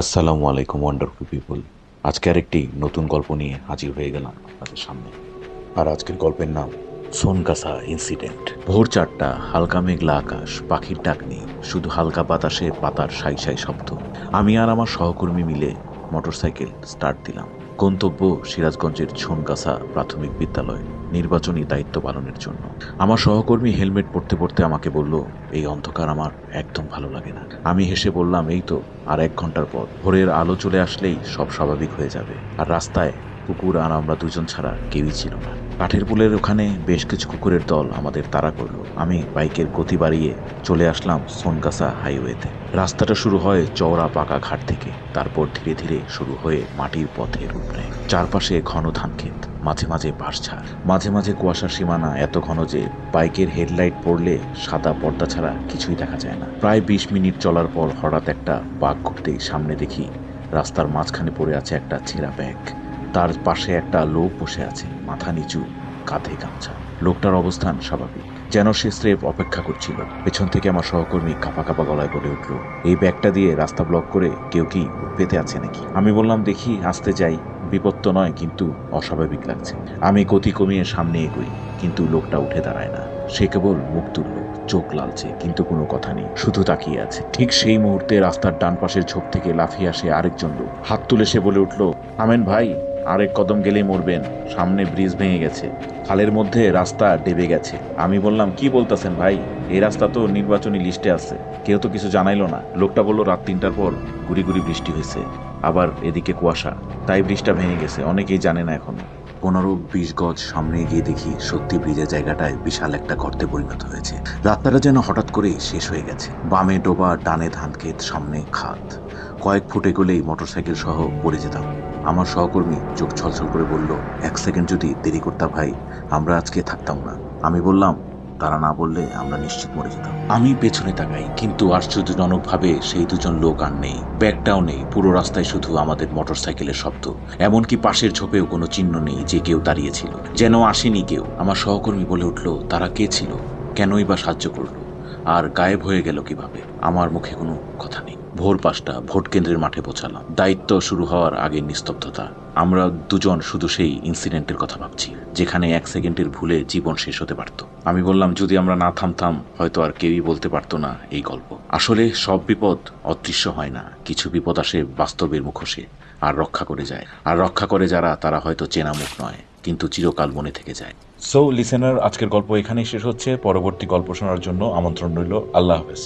আসসালামু আলাইকুম wonderful people আজকে আরেকটি নতুন গল্প নিয়ে হাজির হয়ে গেলাম আপনাদের সামনে। আর আজকের গল্পের নাম সোনকাসা ইনসিডেন্ট ভোর চারটা, হালকা মেঘলা আকাশ, পাখির ডাক নেই শুধু হালকা বাতাসে পাতার সাই সাই শব্দ। আমি আর আমার সহকর্মী মিলে মোটরসাইকেল স্টার্ট দিলাম। গন্তব্য সিরাজগঞ্জের ছনকাসা প্রাথমিক বিদ্যালয়, নির্বাচনী দায়িত্ব পালনের জন্য। আমার সহকর্মী হেলমেট পড়তে পড়তে আমাকে বলল, এই অন্ধকার আমার একদম ভালো লাগে না। আমি হেসে বললাম, এই তো, আর এক ঘণ্টার পর। ভোরের আলো চলে আসলেই সব স্বাভাবিক হয়ে যাবে। আর রাস্তায় কুকুর আর আমরা দুজন ছাড়া কেউই ছিল না। কাঠের পুলের ওখানে বেশ কিছু কুকুরের দল আমাদের তাড়া করল। আমি বাইকের গতি বাড়িয়ে চলে আসলাম সোনকাসা হাইওয়েতে। রাস্তাটা শুরু হয় চওড়া পাকা ঘাট থেকে। তারপর ধীরে ধীরে শুরু হয়ে মাটির পথের উপরে চারপাশে ঘন ধান ক্ষেত, মাঝে মাঝে বাঁশঝাড়, মাঝে মাঝে কুয়াশার সীমানা এত ঘন যে বাইকের হেডলাইট পড়লে সাদা পর্দা ছাড়া কিছুই দেখা যায় না। প্রায় বিশ মিনিট চলার পর হঠাৎ একটা বাঘ ঘুরতেই সামনে দেখি রাস্তার মাঝখানে পড়ে আছে একটা ছেঁড়া ব্যাগ। তার পাশে একটা লোক বসে আছে, মাথা নিচু, কাঁধে গামছা। লোকটার অবস্থান স্বাভাবিক। যেন সে স্রেফ অপেক্ষা করছিল। পেছন থেকে আমার সহকর্মী কাপা কাপা গলায় বলে উঠল, এই ব্যাগটা দিয়ে রাস্তা ব্লক করে কেউ কি পেতে আছে নাকি? আমি বললাম, দেখি, আসতে যাই। বিপদ তো নয়, কিন্তু অস্বাভাবিক লাগছে। আমি গতি কমিয়ে সামনে এগোই, কিন্তু লোকটা উঠে দাঁড়ায় না। সে কেবল মুখ তুলল চোখ লালছে কিন্তু কোনো কথা নেই, শুধু তাকিয়ে আছে। ঠিক সেই মুহূর্তে রাস্তার ডান পাশের ঝোপ থেকে লাফিয়ে আসে আরেকজন লোক। হাত তুলে সে বলে উঠল, আমেন ভাই আরেক কদম গেলেই মরবেন, সামনে ব্রিজ ভেঙে গেছে। খালের মধ্যে রাস্তা ডেবে গেছে। আমি বললাম, কি বলতেছেন ভাই? এই রাস্তা তো নির্বাচনী লিস্টে আছে। কেউ তো কিছু জানাইলো না। লোকটা বলল, রাত তিনটার পর গুড়ি গুড়ি বৃষ্টি হয়েছে। আবার এদিকে কুয়াশা। তাই ব্রিজটা ভেঙে গেছে। অনেকেই জানে না এখন। পনেরো বিশ গজ সামনে গিয়ে দেখি সত্যি ব্রিজের জায়গাটায় বিশাল একটা গর্তে পরিণত হয়েছে। রাস্তাটা যেন হঠাৎ করেই শেষ হয়ে গেছে। বামে ডোবা, ডানে ধান ক্ষেত সামনে খাত। কয়েক ফুটে গেলেই মোটরসাইকেল সহ পড়ে যেতাম। আমার সহকর্মী চোখ ছলছল করে বলল, এক সেকেন্ড যদি দেরি করতাম ভাই, আমরা আজকে থাকতাম না। আমি বললাম, তারা না বললে আমরা নিশ্চিত মরে যেতাম। আমি পেছনে তাকাই, কিন্তু আশ্চর্যজনকভাবে সেই দুজন লোক আর নেই। ব্যাগটাও নেই, পুরো রাস্তায় শুধু আমাদের মোটরসাইকেলের শব্দ। এমনকি পাশের ঝোপেও কোনো চিহ্ন নেই যে কেউ দাঁড়িয়েছিল যেন আসেনি কেউ। আমার সহকর্মী বলে উঠল, তারা কে ছিল? কেনই বা সাহায্য করল? আর গায়েব হয়ে গেল কীভাবে? আমার মুখে কোনো কথা নেই। ভোর পাঁচটা, ভোট কেন্দ্রের মাঠে পৌঁছালাম। দায়িত্ব শুরু হওয়ার আগে নিস্তব্ধতা। আমরা দুজন শুধু সেই ইনসিডেন্টের কথা ভাবছি, যেখানে এক সেকেন্ডের ভুলে জীবন শেষ হতে পারত। আমি বললাম, যদি আমরা না থামতাম, হয়তো আর কেউই বলতে পারতো না এই গল্প। আসলে সব বিপদ অদৃশ্য হয় না। কিছু বিপদ আসে বাস্তবের মুখোশে, আর রক্ষা করে যায়। আর রক্ষা করে যারা, তারা হয়তো চেনা মুখ নয়, কিন্তু চিরকাল মনে থেকে যায়। সো লিসেনার আজকের গল্প এখানেই শেষ হচ্ছে। পরবর্তী গল্প শোনার জন্য আমন্ত্রণ রইল। আল্লাহ হাফেজ।